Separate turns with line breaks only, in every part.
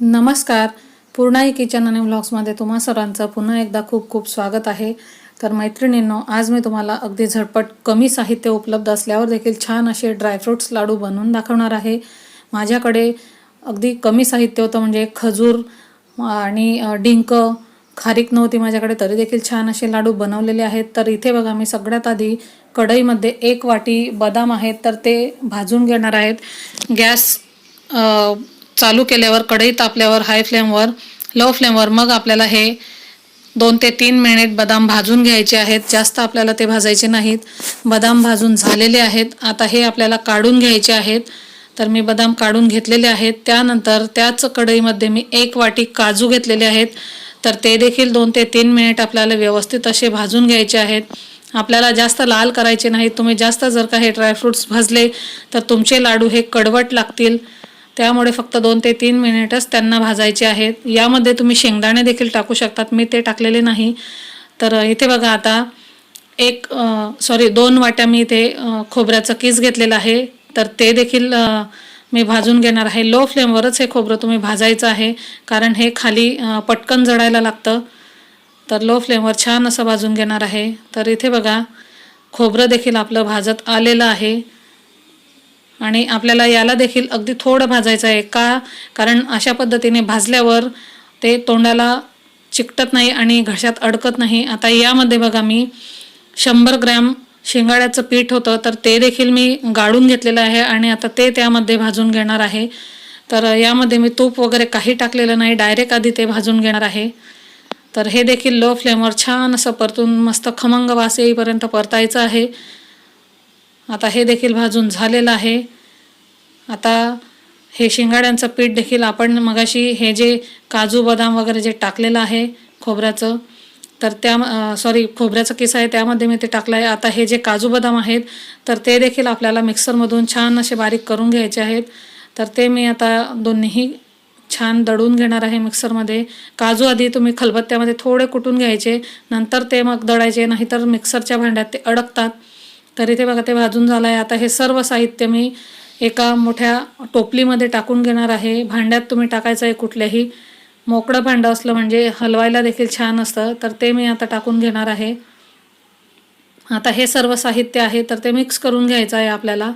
नमस्कार. पूर्णाई किचन आणि व्लॉग्समध्ये तुम्हा सर्वांचं पुन्हा एकदा खूप खूप स्वागत आहे. तर मैत्रिणींनो आज मी तुम्हाला अगदी झटपट कमी साहित्य उपलब्ध असल्यावर देखील छान असे ड्रायफ्रूट्स लाडू बनवून दाखवणार आहे. माझ्याकडे अगदी कमी साहित्य होतं म्हणजे खजूर आणि डिंक खारीक नव्हती माझ्याकडे तरी देखील छान असे लाडू बनवलेले आहेत. तर इथे बघा मी सगळ्यात आधी कढईमध्ये एक वाटी बदाम आहेत तर ते भाजून घेणार आहेत. गॅस चालू केल्यावर कढई तापल्यावर हाय फ्लेमवर लो फ्लेमवर मग आपल्याला हे दोन ते तीन मिनिट बदाम भाजून घ्यायचे आहेत. जास्त आपल्याला ते भाजायचे नाहीत. बदाम भाजून झालेले आहेत. आता हे आपल्याला काढून घ्यायचे आहेत. तर मी बदाम काढून घेतलेले आहेत. त्यानंतर त्याच कढईमध्ये मी एक वाटी काजू घेतलेले आहेत. तर ते देखील दोन ते तीन मिनिट आपल्याला व्यवस्थित असे भाजून घ्यायचे आहेत. आपल्याला जास्त लाल करायचे नाहीत. तुम्ही जास्त जर का हे ड्रायफ्रूट्स भाजले तर तुमचे लाडू हे कडवट लागतील. त्यामुळे फक्त दोन ते तीन मिनिटच त्यांना भाजायचे आहेत. यामध्ये तुम्ही शेंगदाणे देखील टाकू शकतात. मी ते टाकलेले नाही. तर इथे बघा आता एक सॉरी दोन वाट्या मी इथे खोबऱ्याचं किस घेतलेलं आहे. तर ते देखील मी भाजून घेणार आहे. लो फ्लेमवरच हे खोबरं तुम्ही भाजायचं आहे. कारण हे खाली पटकन जळायला लागतं. तर लो फ्लेमवर छान असं भाजून घेणार आहे. तर इथे बघा खोबरं देखील आपलं भाजत आलेलं आहे. आणि आपल्याला याला देखील अगदी थोडं भाजायचं आहे. का? कारण अशा पद्धतीने भाजल्यावर ते तोंडाला चिकटत नाही आणि घशात अडकत नाही. आता यामध्ये बघा मी शंभर ग्रॅम शेंगाड्याचं पीठ होतं तर ते देखील मी गाळून घेतलेलं आहे आणि आता ते त्यामध्ये भाजून घेणार आहे. तर यामध्ये मी तूप वगैरे काही टाकलेलं नाही डायरेक्ट आधी ते भाजून घेणार आहे. तर हे देखील लो फ्लेमवर छान असं परतून मस्त खमंग वास येईपर्यंत परतायचं आहे. आता हे देखील भाजून झालेलं आहे. आता हे शिंगाड्यांचं पीठ देखील आपण मगाशी हे जे काजू बदाम वगैरे जे टाकलेलं आहे खोबऱ्याचं तर त्या सॉरी खोबऱ्याचं किस आहे त्यामध्ये मी ते टाकलं आहे. आता हे जे काजू बदाम आहेत तर ते देखील आपल्याला मिक्सरमधून छान असे बारीक करून घ्यायचे आहेत. तर ते मी आता दोन्हीही छान दळून घेणार आहे मिक्सरमध्ये. काजू आधी तुम्ही खलबत्त्यामध्ये थोडे कुटून घ्यायचे नंतर ते मग दळायचे नाहीतर मिक्सरच्या भांड्यात ते अडकतात. तर इथे बघा ते भाजून झालं आहे आता हे सर्व साहित्य मी एका मोठ्या टोपलीमध्ये टाकून घेणार आहे. भांड्यात तुम्ही टाकायचं आहे कुठल्याही मोकळं भांडं असलं म्हणजे हलवायला देखील छान असतं. तर ते मी आता टाकून घेणार आहे. आता हे सर्व साहित्य आहे तर ते मिक्स करून घ्यायचं आहे आपल्याला.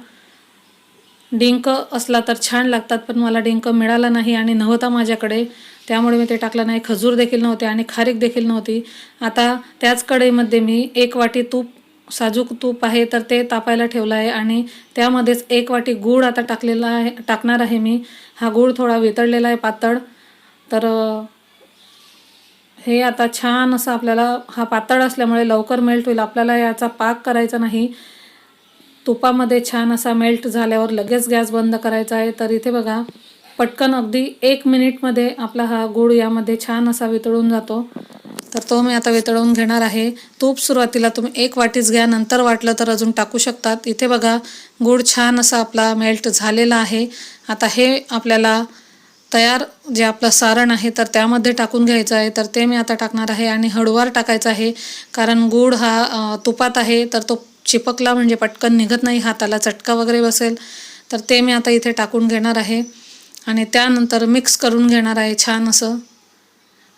डिंक असला तर छान लागतात पण मला डिंक मिळाला नाही आणि नव्हता माझ्याकडे. त्यामुळे मी ते टाकलं नाही. खजूर देखील नव्हते आणि खारीक देखील नव्हती. आता त्याच कढईमध्ये मी एक वाटी तूप साजूक तूप आहे तर ते तापायला ठेवलं आहे आणि त्यामध्येच एक वाटी गूळ आता टाकलेला आहे टाकणार आहे मी. हा गूळ थोडा वितळलेला आहे पातळ. तर हे आता छान असं आपल्याला हा पातळ असल्यामुळे लवकर मेल्ट होईल. आपल्याला याचा पाक करायचा नाही. तुपामध्ये छान असा मेल्ट झाल्यावर लगेच गॅस बंद करायचा आहे. तर इथे बघा पटकन अगदी एक मिनिटमध्ये आपला हा गूळ यामध्ये छान असा वितळून जातो. तर तो मी आता वितळवून घेणार आहे. तूप सुरुवातीला तुम्ही एक वाटीच घ्या नंतर वाटलं तर अजून टाकू शकतात. इथे बघा गूळ छान असा आपला मेल्ट झालेला आहे. आता हे आपल्याला तयार जे आपलं सारण आहे तर त्यामध्ये टाकून घ्यायचं आहे. तर ते मी आता टाकणार आहे आणि हळूवार टाकायचं आहे. कारण गूळ हा तुपात आहे तर तो चिपकला म्हणजे पटकन निघत नाही हाताला चटका वगैरे बसेल. तर ते मी आता इथे टाकून घेणार आहे. आणि त्यानंतर मिक्स करून घेणार आहे छान असं.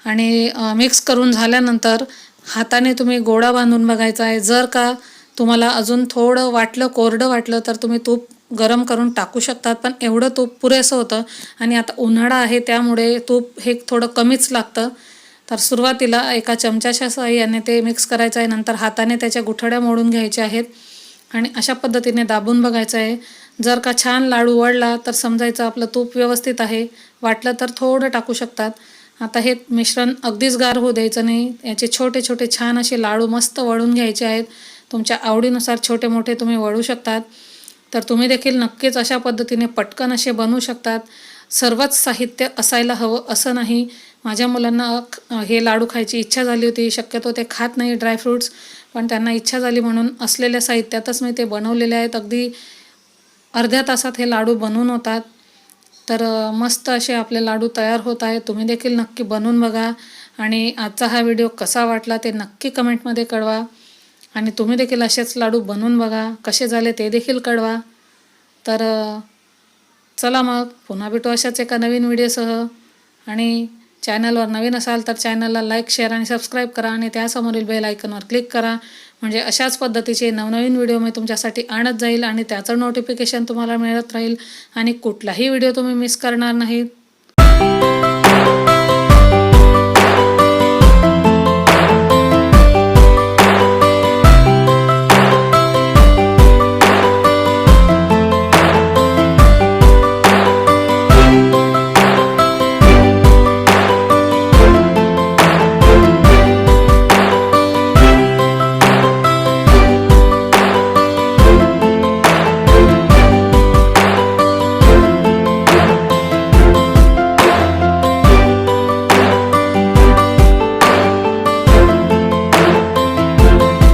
आणि मिक्स करून झाल्यानंतर हाताने तुम्ही गोळा बांधून बघायचा आहे. जर का तुम्हाला अजून थोडं वाटलं कोरडं वाटलं तर तुम्ही तूप गरम करून टाकू शकतात. पण एवढं तूप पुरेसं होतं आणि आता उन्हाळा आहे त्यामुळे तूप हे थोडं कमीच लागतं. तर सुरुवातीला एका चमच्याच्या सहाय्याने ते मिक्स करायचं आहे. नंतर हाताने त्याच्या गुठड्या मोडून घ्यायच्या आहेत. आणि अशा पद्धतीने दाबून बघायचं आहे. जर का छान लाडू वळला तर समजायचं आपलं तूप व्यवस्थित आहे. वाटलं तर थोडं टाकू शकतात. आता हे मिश्रण अगदीच गार होऊ द्यायचं नाही. याचे छोटे छोटे छान असे लाडू मस्त वळून घ्यायचे आहेत. तुमच्या आवडीनुसार छोटे मोठे तुम्ही वळू शकतात. तर तुम्ही देखील नक्कीच अशा पद्धतीने पटकन असे बनवू शकतात. सर्वच साहित्य असायला हवं असं नाही. माझ्या मुलांना हे लाडू खायची इच्छा झाली होती. शक्यतो ते खात नाही ड्रायफ्रूट्स पण त्यांना इच्छा झाली म्हणून असलेल्या साहित्यातच मी ते बनवलेले आहेत. अगदी अर्ध्या तासात हे लाडू बनवून होतात. तर मस्त असे आपले लाडू तयार होत आहे तुम्ही देखील नक्की बनवून बघा. आणि आजचा हा व्हिडिओ कसा वाटला ते नक्की कमेंटमध्ये कळवा. आणि तुम्ही देखील असेच लाडू बनवून बघा. कसे झाले ते देखील कळवा. तर चला मग पुन्हा भेटू अशाच एका नवीन व्हिडिओसह. आणि चॅनलवर नवीन असाल तर चॅनलला लाईक शेअर आणि सबस्क्राईब करा. आणि त्यासमोरील बेल आयकनवर क्लिक करा. म्हणजे अशाच पद्धतीचे नवनवीन व्हिडिओ मी तुमच्यासाठी आणत जाईल आणि त्याचं नोटिफिकेशन तुम्हाला मिळत राहील आणि कुठलाही व्हिडिओ तुम्ही मिस करणार नाहीत.